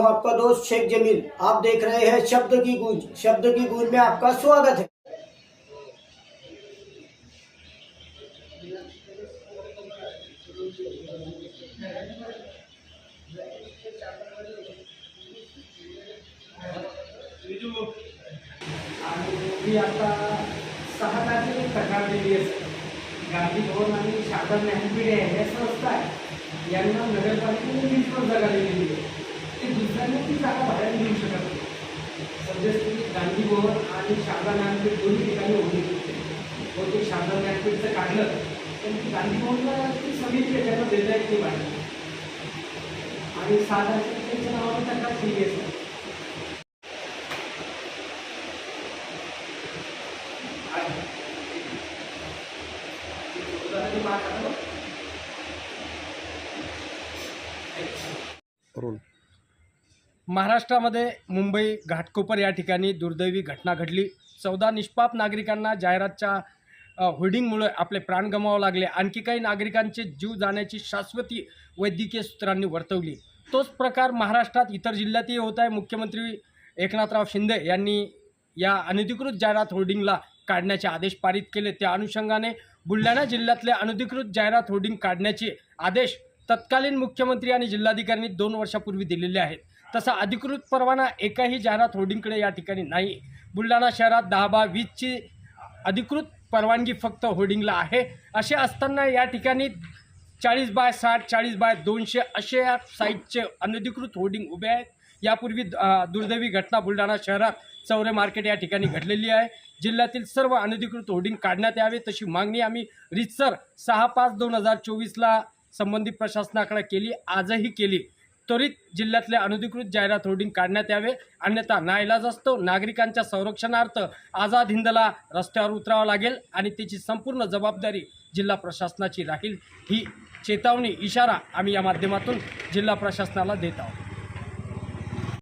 आपका दोस्त शेख जमील। आप देख रहे हैं शब्द की गूंज। शब्द की गूंज में आपका स्वागत है। आणि आता सहा तारखेला तक्रार दिली असते गांधी भवन आणि शारदा ज्ञानपीठ या संस्था आहे यांना नगरपालिकेने वीस वर्ष जागा दिलेली आहे ते दुसऱ्यांना ती जागा भाड्याने देऊ शकत. नाही सद्यस्थिती गांधी भवन आणि शारदा ज्ञानपीठ दोन्ही ठिकाणी होती. बहुतेक शारदा ज्ञानपीठचं काढलं. पण ती गांधी भवनला ती समिती आहे त्याच्यानं देता येत नाही भाड्याने आणि सहा तारखेला त्यांच्या नावाने त्यांना ठीक आहे Thank you. असते महाराष्ट्रामध्ये मुंबई घाटकोपर या ठिकाणी दुर्दैवी घटना घडली. चौदा निष्पाप नागरिकांना जाहिरातच्या होर्डिंगमुळे आपले प्राण गमावं लागले. आणखी काही नागरिकांचे जीव जाण्याची शाश्वती वैद्यकीय सूत्रांनी वर्तवली. तोच प्रकार महाराष्ट्रात इतर जिल्ह्यातही होत आहे. मुख्यमंत्री एकनाथराव शिंदे यांनी या अनधिकृत जाहिरात होर्डिंगला काढण्याचे आदेश पारित केले. त्या अनुषंगाने बुलढाणा जिल्ह्यातले अनधिकृत जाहिरात होर्डिंग काढण्याचे आदेश तत्कालीन मुख्यमंत्री आणि जिल्हाधिकाऱ्यांनी दोन वर्षापूर्वी दिलेले आहेत. तसा अधिकृत परवाना एकाही जाहिरात होर्डिंगकडे या ठिकाणी नाही. बुलढाणा शहरात दहा बा वीसची अधिकृत परवानगी फक्त होर्डिंगला आहे. असे असताना या ठिकाणी चाळीस बाय साठ चाळीस बाय दोनशे असे या साईटचे अनधिकृत होर्डिंग उभे आहेत. यापूर्वी दुर्दैवी घटना बुलढाणा शहरात चौरे मार्केट या ठिकाणी घडलेली आहे. जिल्ह्यातील सर्व अनधिकृत होर्डिंग काढण्यात यावे तशी मागणी आम्ही रितसर सहा पाच दोन हजार चोवीसला संबंधित प्रशासनाकडे केली आजही केली. त्वरित जिल्ह्यातले अनधिकृत जाहिरात होर्डिंग काढण्यात यावे. अन्यथा नाईलाज असतो नागरिकांच्या संरक्षणार्थ आझाद हिंदला रस्त्यावर उतरावं लागेल आणि त्याची संपूर्ण जबाबदारी जिल्हा प्रशासनाची राहील. ही चेतावणी इशारा आम्ही या माध्यमातून जिल्हा प्रशासनाला देत आहोत.